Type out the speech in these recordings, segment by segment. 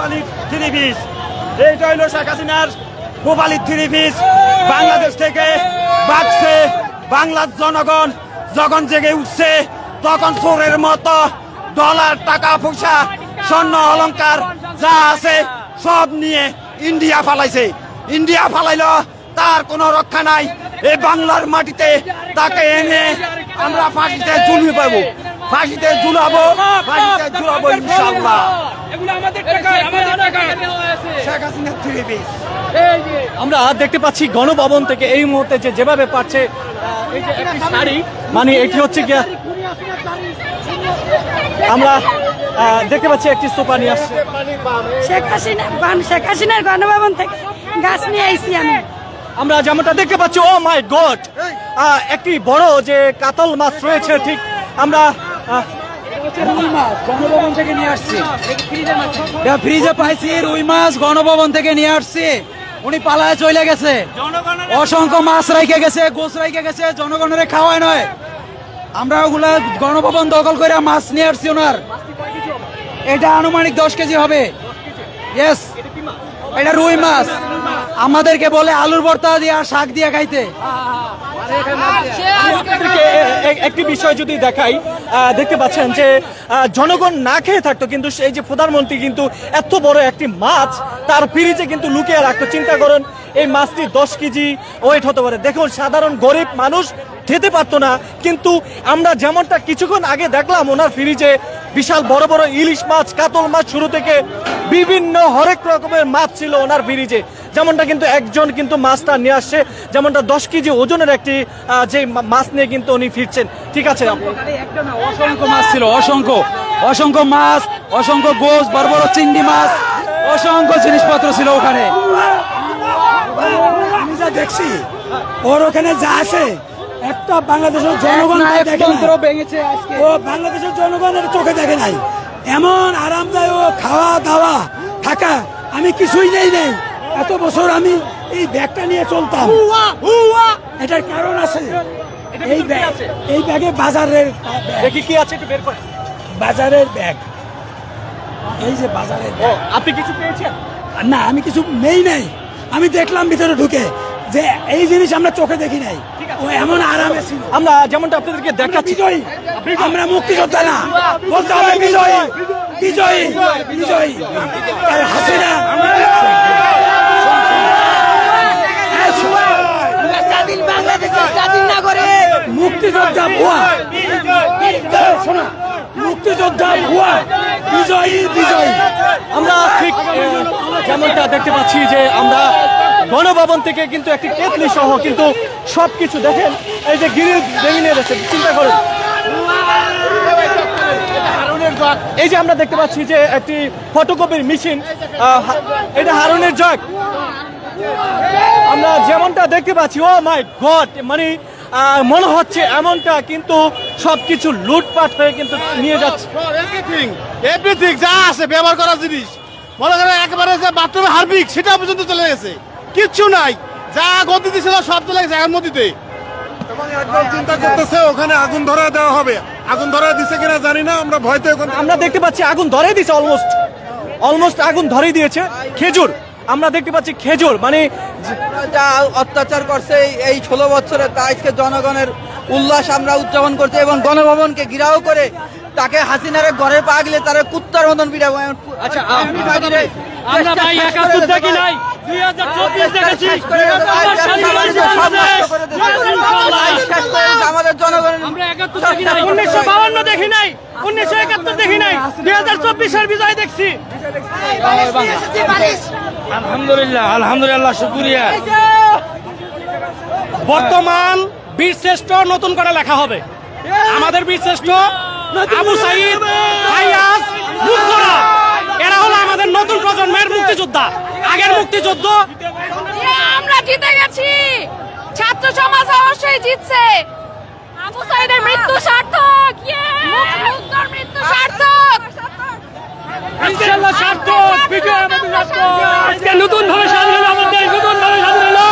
গোপালীর three piece এইটা হইল শেখ হাসিনার গোপালীর থ্রি পিস বাংলাদেশ থেকে বাঁচছে বাংলার জনগণ। যখন জেগে উঠছে, তখন চোরের মতো ডলার, টাকা, পয়সা, স্বর্ণ, অলংকার যা আছে সব নিয়ে ইন্ডিয়া ফালাইছে। ইন্ডিয়া ফালাইলো, তার কোনো রক্ষা নাই। এই বাংলার মাটিতে তাকে এনে আমরা ফাঁসিতে ঝুলিয়ে পাবো। ফাঁসিতে ঝুলাবো ফাঁসিতে ঝুলাবো ইনশাল্লাহ এগুলো। আমাদের টাকা আমাদের টাকা। শেখ হাসিনার থ্রি পিস। আমরা দেখতে পাচ্ছি গণভবন থেকে এই মুহূর্তে যে যেভাবে পাচ্ছে আহ, এই যে একটি শাড়ি মানে এটি হচ্ছে গিয়া আমরা আহ, দেখতে পাচ্ছি একটি সোফা নিয়ে আসছে। শেখ হাসিনা বান- শেখ হাসিনার গণভবন থেকে গাছ নিয়ে আইছি আমি। আমরা যেমনটা দেখতে পাচ্ছি ও মাই গড একটি বড় যে কাতল মাছ রয়েছে ঠিক আমরা গণভবন থেকে নিয়ে আসছি। ফ্রিজে পাইছি রুই মাছ গণভবন থেকে নিয়ে আসছি। উনি পালায় চলে গেছে। অসংখ্য মাছ রাইকে গেছে গোস রাইকে গেছে জনগণের খাওয়ায় নয়। আমরা ওগুলা গণভবন দখল করে মাছ নিয়ে আসছি ওনার। এটা আনুমানিক দশ কেজি হবে। ইয়েস এটা রুই মাছ। আমাদেরকে বলে আলুর ভর্তা দিয়ে আর শাক দিয়ে খাইতে। একটি বিষয় যদি দেখাই দেখতে পাচ্ছেন যে জনগণ না খেয়ে থাকতো, কিন্তু সেই যে প্রধানমন্ত্রী কিন্তু এত বড় একটি মাছ তার ফ্রিজে কিন্তু লুকিয়ে রাখতো। চিন্তা করেন এই মাছটি দশ কেজি, ওয়েট হতে পারে। দেখুন, সাধারণ গরিব মানুষ খেতে পারতো না, কিন্তু আমরা যেমনটা কিছুক্ষণ আগে দেখলাম ওনার ফ্রিজে বিশাল বড় বড় ইলিশ মাছ, কাতল মাছ, শুরু থেকে বিভিন্ন হরেক রকমের মাছ ছিল ওনার ফ্রিজে। যেমনটা কিন্তু একজন কিন্তু মাছটা নিয়ে আসছে, যেমনটা দশ কেজি ওজনের একটি যে মাছ নিয়ে কিন্তু উনি ফিরছেন। ঠিক আছে। অসংখ্য মাছ ছিল, অসংখ্য। অসংখ্য মাছ, অসংখ্য গোস বড় বড় চিংড়ি মাছ, অসংখ্য জিনিসপত্র ছিল ওখানে। আমি যা দেখছি ওর ওখানে যা আছে একটা বাংলাদেশের জনগণ ও বাংলাদেশের জনগণের চোখে দেখে নাই। এমন আরামদায়ক খাওয়া দাওয়া থাকা আমি কিছুই নেই নেই। এত বছর আমি এই ব্যাগটা নিয়ে চলতাম। এটার কারণ আছে। এই ব্যাগ এই ব্যাগে বাজারের কি আছে একটু বের বাজারের ব্যাগ। এই যে বাজারের আপনি কিছু পেয়েছেন? না আমি কিছু নেই নাই। আমি দেখলাম ভিতরে ঢুকে যে এই জিনিস আমরা চোখে দেখি নাই। ও এমন আরামে ছিল। আমরা যেমনটা আপনাদেরকে আমরা দেখাচ্ছি বিজয়ী। আমরা মুক্তিযোদ্ধা না। বলতে হবে বিজয়ী। বিজয়ী। বিজয়ী। আর হাসিনা স্বাধীন বাংলাদেশের স্বাধীন মুক্তিযোদ্ধা ভুয়া শোনা। মুক্তিযোদ্ধা ভুয়া। বিজয়ী বিজয়ী। আমরা ঠিক যেমনটা দেখতে পাচ্ছি যে আমরা গণভবন থেকে কিন্তু একটি কেতলি সহ কিন্তু সবকিছু দেখেন। এই যে গিরিল ভেঙে নিয়ে যাচ্ছে চিন্তা করুন। এই যে আমরা দেখতে পাচ্ছি যে একটি ফটোকপির মেশিন এটা হারুনের জগ। আমরা যেমনটা দেখতে পাচ্ছি, ও মাই গড মানে মনে হচ্ছে এমনটা কিন্তু সবকিছু লুটপাট হয়ে কিন্তু নিয়ে যাচ্ছে। এভরিথিং এভরিথিং যা আছে ব্যবহার করার জিনিস। মনে করেন একেবারে যে বাথরুমে হারবিক সেটা পর্যন্ত চলে গেছে। কিচ্ছু নাই। যা গতি ছিল সব চলে গেছে এখন নদীতে এবং একদম চিন্তা করতেছে ওখানে আগুন ধরা দেওয়া হবে। আগুন ধরা দিছে কিনা জানি না আমরা ভয়তে আমরা দেখতে পাচ্ছি আগুন ধরে দিয়েছে অলমোস্ট অলমোস্ট আগুন ধরে দিয়েছে। খেজুর। আমরা দেখতে পাচ্ছি খেজুর মানে যা অত্যাচার করছে এই- ষোলো বছরে তা আজকে জনগণের উল্লাস আমরা উদযাপন করছি এবং গণভবনকে ঘিরাও করে তাকে হাসিনারে ঘরে পাগলে তারা কুত্তার মতন পিড়াবো আচ্ছা আমরা ভাই একাত্তর দেখি নাই? দুই হাজার চব্বিশ দেখেছি। আমাদের জনগণের আমরা একাত্তর দেখি নাই। উনিশশো বাউন্ন দেখি নাই। উনিশশো একাত্তর দেখি নাই। দুই হাজার চব্বিশের দেখছি। আলহামদুলিল্লাহ আলহামদুলিল্লাহ শুক্রিয়া। বর্তমান বীর শ্রেষ্ঠ নতুন করে লেখা হবে। আমাদের বীর শ্রেষ্ঠ আবু সাইদ ফাইয়াজ মুক্তরা এরা হলো আমাদের নতুন প্রজন্মের মুক্তিযোদ্ধা। আগের মুক্তিযুদ্ধ আমরা জিতে গেছি। ছাত্র সমাজ অবশ্যই জিতছে। আবু সাইদের মৃত্যু সার্থক মুক্তর মৃত্যু সার্থক ইনশাআল্লাহ সার্থক বিজয় আমাদের সার্থক আজকে নতুন ভাবে স্বাধীন হলো আমাদের দেশ নতুন ভাবে স্বাধীন হলো।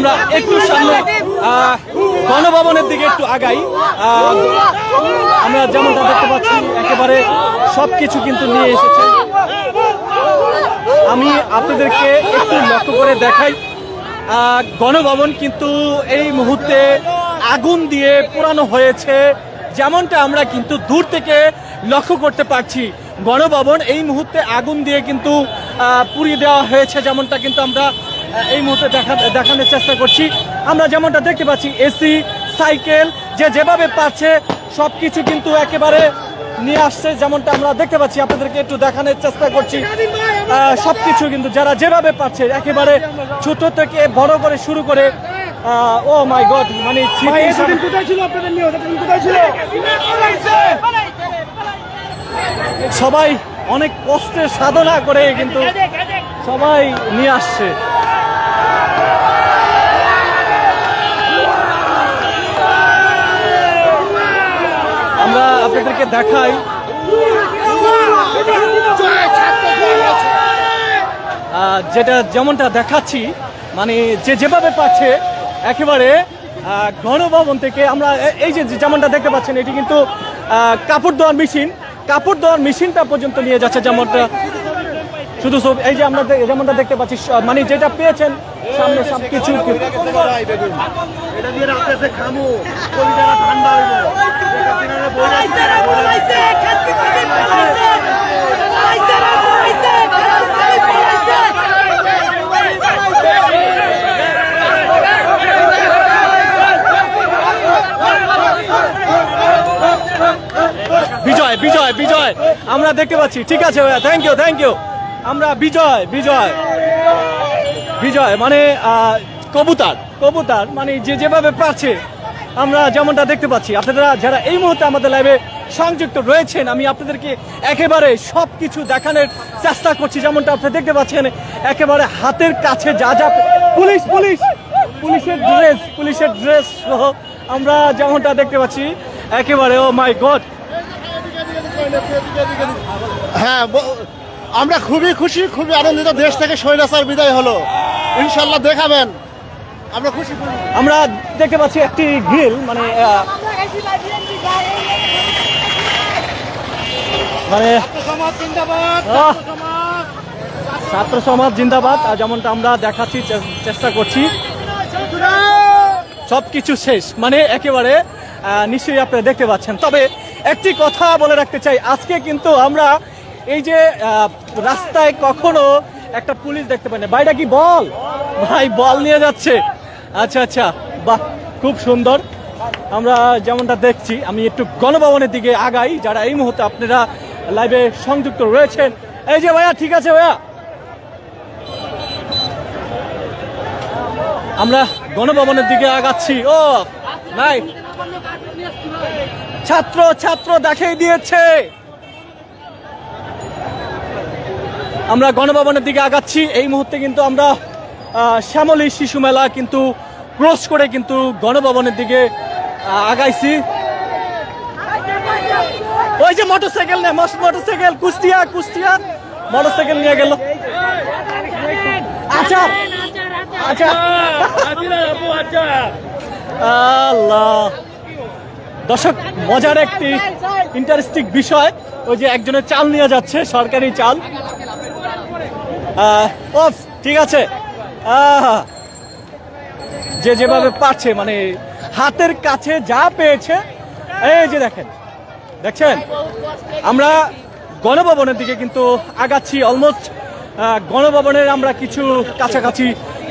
আমরা একটু সামনে গণভবনের দিকে একটু আগাই। আমরা যেমনটা দেখতে পাচ্ছি, একেবারে সব কিছু কিন্তু নিয়ে এসেছে। আমি আপনাদেরকে একটু লক্ষ্য করে দেখাই। গণভবন কিন্তু এই মুহূর্তে আগুন দিয়ে পোড়ানো হয়েছে। যেমনটা আমরা কিন্তু দূর থেকে লক্ষ্য করতে পারছি, গণভবন এই মুহূর্তে আগুন দিয়ে কিন্তু পুড়িয়ে দেওয়া হয়েছে, যেমনটা কিন্তু আমরা এই মুহূর্তে দেখা দেখানোর চেষ্টা করছি। আমরা যেমনটা দেখতে পাচ্ছি এসি সাইকেল যে যেভাবে পাচ্ছে সব কিছু কিন্তু একেবারে নিয়ে আসছে যেমনটা আমরা দেখতে পাচ্ছি। আপনাদেরকে একটু দেখানোর চেষ্টা করছি। আহ, সবকিছু কিন্তু যারা যেভাবে পাচ্ছে একেবারে ছোট থেকে বড় করে শুরু করে ও মাই গড মানে সবাই অনেক কষ্টের সাধনা করে কিন্তু সবাই নিয়ে আসছে আমরা আপনাদেরকে দেখাই। যেটা যেমনটা দেখাচ্ছি মানে যে যেভাবে পাচ্ছে, একেবারে গণভবন থেকে আমরা এই যে যেমনটা দেখতে পাচ্ছেন, এটি কিন্তু কাপড় দেওয়ার মেশিন। কাপড় দেওয়ার মেশিনটা পর্যন্ত নিয়ে যাচ্ছে যেমনটা। শুধু সব- এই যে আমরা যেমনটা দেখতে পাচ্ছি মানে যেটা পেয়েছেন, সামনে সব কিছু এটা দিয়ে রাখতেছে খামু। কলিজারা ঠান্ডা হইব বিজয় বিজয় বিজয়। আমরা দেখতে পাচ্ছি। ঠিক আছে ভাইয়া থ্যাংক ইউ থ্যাংক ইউ আমরা বিজয় বিজয়। বিজয় মানে আহ, কবুতর। কবুতর মানে যে যেভাবে পারছে, আমরা যেমনটা দেখতে পাচ্ছি। আপনারা যারা এই মুহূর্তে আমাদের লাইভে সংযুক্ত রয়েছেন, আমি আপনাদেরকে একেবারে সব কিছু দেখানোর চেষ্টা করছি, যেমনটা আপনি দেখতে পাচ্ছেন, একেবারে হাতের কাছে যা যা পুলিশ পুলিশ, পুলিশের ড্রেস পুলিশের ড্রেস সহ আমরা যেমনটা দেখতে পাচ্ছি, একেবারে ও মাই গড হ্যাঁ আমরা খুবই খুশি, খুবই আনন্দিত, দেশ থেকে স্বৈরাচার বিদায় হলো। ইনশাল্লাহ দেখাবেন। আমরা খুশি খুশি। আমরা দেখতে পাচ্ছি একটি গ্রিল মানে মানে ছাত্র সমাজ জিন্দাবাদ যেমনটা আমরা দেখাচ্ছি চেষ্টা করছি। সব কিছু শেষ মানে একেবারে নিশ্চয়ই আপনারা দেখতে পাচ্ছেন। তবে একটি কথা বলে রাখতে চাই আজকে কিন্তু আমরা এই যে আহ, রাস্তায় কখনো একটা পুলিশ দেখতে পাই না। ভাইটা কি বল? ভাই বল নিয়ে যাচ্ছে। আচ্ছা আচ্ছা। বাহ, খুব সুন্দর। আমরা যেমনটা দেখছি, আমি একটু গণভবনের দিকে আগাই, যারা এই মুহূর্তে আপনারা লাইভে সংযুক্ত রয়েছেন। এই যে ভাইয়া, ঠিক আছে ভাইয়া? আমরা গণভবনের দিকে আগাচ্ছি। ও নাই ছাত্র ছাত্র দেখাই দিয়েছে। আমরা গণভবনের দিকে আগাচ্ছি। এই মুহূর্তে কিন্তু আমরা শ্যামলী শিশু মেলা কিন্তু ক্রস করে কিন্তু গণভবনের দিকে আগাইছি। ওই যে মোটরসাইকেল নে মোটরসাইকেল, কুষ্টিয়া কুষ্টিয়া। মোটরসাইকেল নিয়ে গেল। আচ্ছা আচ্ছা। আল্লাহ। দর্শক, মজার একটি ইন্টারেস্টিং বিষয়, ওই যে একজনের চাল নিয়ে যাচ্ছে, সরকারি চাল। ঠিক আছে। যে যেভাবে পারছে মানে হাতের কাছে যা পেয়েছে এই যে দেখেন দেখছেন? আমরা গণভবনের দিকে কিন্তু আগাচ্ছি অলমোস্ট গণভবনের আমরা কিছু কাছাকাছি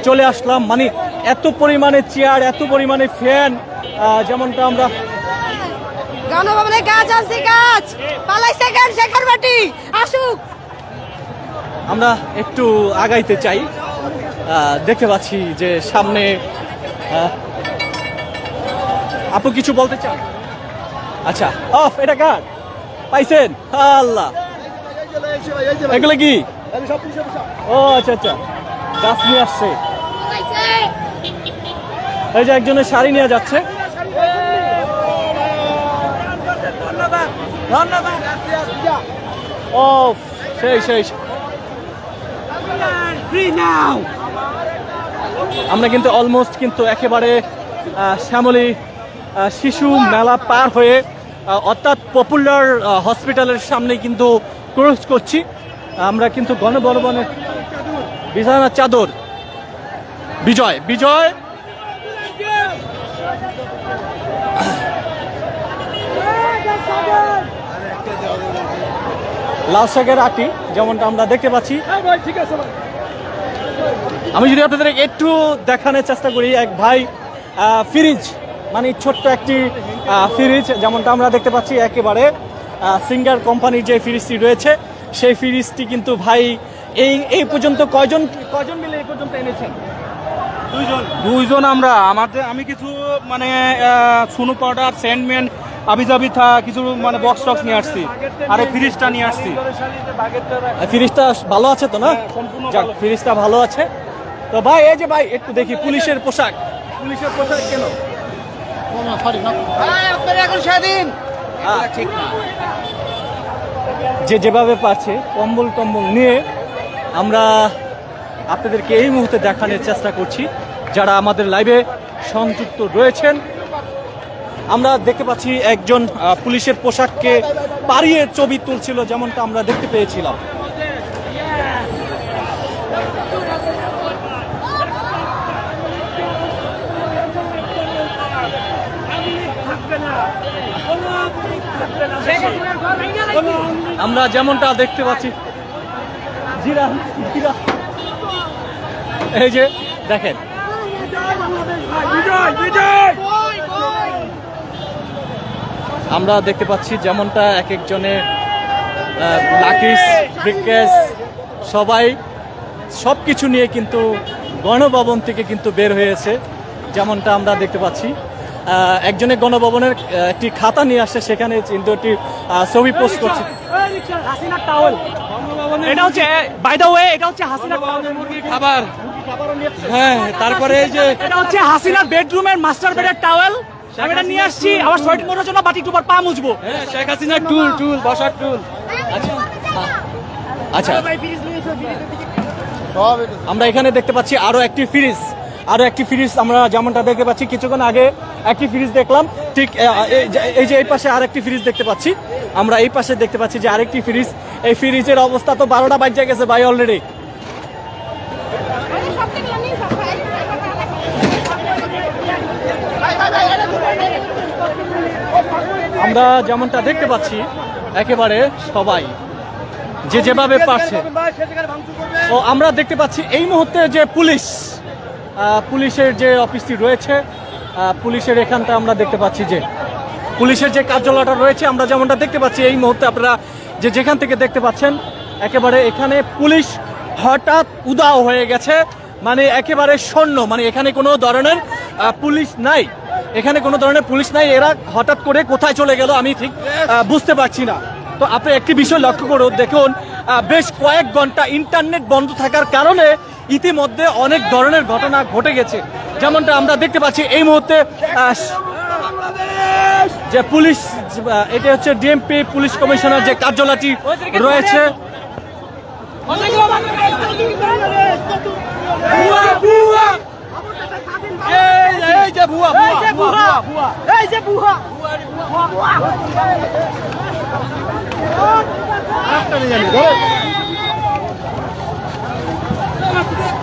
চলে আসলাম। মানে এত পরিমাণে চেয়ার এত পরিমাণে ফ্যান যেমনটা আমরা গণভবনে গাছ আছে গাছ! পালাইছে গান শেখার বাটি আসুক! আমরা একটু আগাইতে চাই। দেখতে পাচ্ছি যে সামনে আপু কিছু বলতে চান? আচ্ছা অফ, এটা কার? পাইছেন? আল্লাহ। এগুলো কি? ও আচ্ছা আচ্ছা। গাছ নিয়ে আসছে। এই যে একজনের শাড়ি নিয়ে যাচ্ছে। ও সেই সেই। আমরা কিন্তু অলমোস্ট কিন্তু একেবারে শ্যামলী শিশু মেলা পার হয়ে অর্থাৎ পপুলার হসপিটালের সামনে কিন্তু ক্রস করছি। আমরা কিন্তু গণবলবনের বিছানার চাদর। বিজয় বিজয়! লাল শাকের আটি, যেমনটা আমরা দেখতে পাচ্ছি। আমি যদি আপনাদের একটু দেখানোর চেষ্টা করি এক ভাই ফ্রিজ মানে ছোট্ট একটি ফ্রিজ যেমনটা আমরা দেখতে পাচ্ছি একেবারে সিঙ্গার কোম্পানির যে ফ্রিজটি রয়েছে সেই ফ্রিজটি কিন্তু ভাই এই এই পর্যন্ত কয়জন কয়জন মিলে এই পর্যন্ত এনেছেন? দুইজন। দুইজন আমরা। আমাদের আমি কিছু মানে সুনু পাউডার স্যান্ডম্যান আবিজাবি থা কিছু মানে বক্স টক্স নিয়ে আসছি। আর এই ফ্রিজটা নিয়ে আসছি। ফ্রিজটা ভালো আছে তো না? যাক ফ্রিজটা ভালো আছে। তো ভাই এই যে ভাই একটু দেখি পুলিশের পোশাক। পুলিশের পোশাক কেন? যে যেভাবে পাচ্ছে কম্বল টম্বল নিয়ে আমরা আপনাদেরকে এই মুহূর্তে দেখানোর চেষ্টা করছি। যারা আমাদের লাইভে সংযুক্ত রয়েছেন আমরা দেখতে পাচ্ছি একজন পুলিশের পোশাককে পাড়িয়ে ছবি তুলছিল যেমনটা আমরা দেখতে পেয়েছিলাম। আমরা যেমনটা দেখতে পাচ্ছি। এই যে, দেখেন। আমরা দেখতে পাচ্ছি যেমনটা এক একজনের লাকিস ব্রিকেস সবাই সব কিছু নিয়ে কিন্তু গণভবন থেকে কিন্তু বের হয়েছে। যেমনটা আমরা দেখতে পাচ্ছি। একজনের গণভবনের একটি খাতা নিয়ে আসছে সেখানে কিন্তু একটি ছবি পোস্ট করছে। টাওয়েল এটা হচ্ছে বাই দ্য ওয়ে এটা হচ্ছে খাবার। হ্যাঁ তারপরে এই যে এটা হচ্ছে বেডরুমের মাস্টার বেডের টাওয়েল আমি এটা নিয়ে আসছি আবার সোয়েটিং জন্য বাটি টুপার পা মুছবো। হ্যাঁ, শেখ হাসিনার টুল টুল বসার টুল আচ্ছা। আমরা এখানে দেখতে পাচ্ছি আরও একটি ফ্রিজ আরও একটি ফ্রিজ আমরা যেমনটা দেখতে পাচ্ছি কিছুক্ষণ আগে একটি ফ্রিজ দেখলাম। ঠিক এই যে- এই পাশে আরেকটি ফ্রিজ দেখতে পাচ্ছি। আমরা এই পাশে দেখতে পাচ্ছি যে আরেকটি ফ্রিজ এই ফ্রিজের অবস্থা তো বারোটা বাজে গেছে ভাই অলরেডি আমরা যেমনটা দেখতে পাচ্ছি, একেবারে সবাই যে যেভাবে পারছে। ও, আমরা দেখতে পাচ্ছি এই মুহূর্তে যে পুলিশ পুলিশের যে অফিসটি রয়েছে পুলিশের এখানটা আমরা দেখতে পাচ্ছি যে পুলিশের যে কার্যালয়টা রয়েছে, আমরা যেমনটা দেখতে পাচ্ছি, এই মুহূর্তে আপনারা যে যেখান থেকে দেখতে পাচ্ছেন, একেবারে এখানে পুলিশ হঠাৎ উদাও হয়ে গেছে মানে একেবারে শূন্য মানে এখানে কোনো ধরনের পুলিশ নাই। এখানে কোনো ধরনের পুলিশ নাই, এরা হঠাৎ করে কোথায় চলে গেল আমি ঠিক বুঝতে পারছি না। তো আপনি একটি বিষয় লক্ষ্য করুন, দেখুন বেশ কয়েক ঘণ্টা ইন্টারনেট বন্ধ থাকার কারণে ইতিমধ্যে অনেক ধরনের ঘটনা ঘটে গেছে যেমনটা আমরা দেখতে পাচ্ছি এই মুহূর্তে যে পুলিশ এটা হচ্ছে ডিএমপি পুলিশ কমিশনার যে কার্যালয়টি রয়েছে যে ভুয়া ভুয়া ভুয়া এই যে বুহা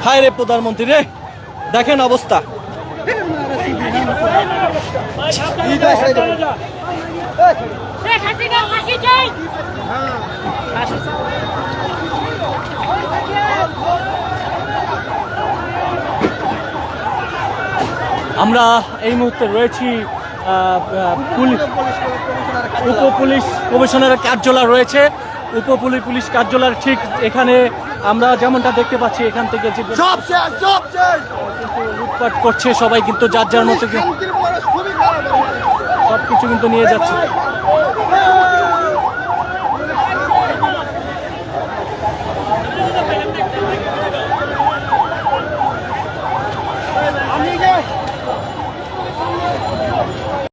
হায় রে প্রধানমন্ত্রী রে। দেখেন অবস্থা। আমরা এই মুহূর্তে রয়েছি উপ পুলিশ কমিশনারের কার্যালয় রয়েছে। উপ পুলিশ কার্যালয়ের ঠিক এখানে আমরা যেমনটা দেখতে পাচ্ছি এখান থেকে যে লুটপাট করছে সবাই কিন্তু যার যার মতো শান্তির পরে খুবই খারাপ সব কিছু কিন্তু নিয়ে যাচ্ছে।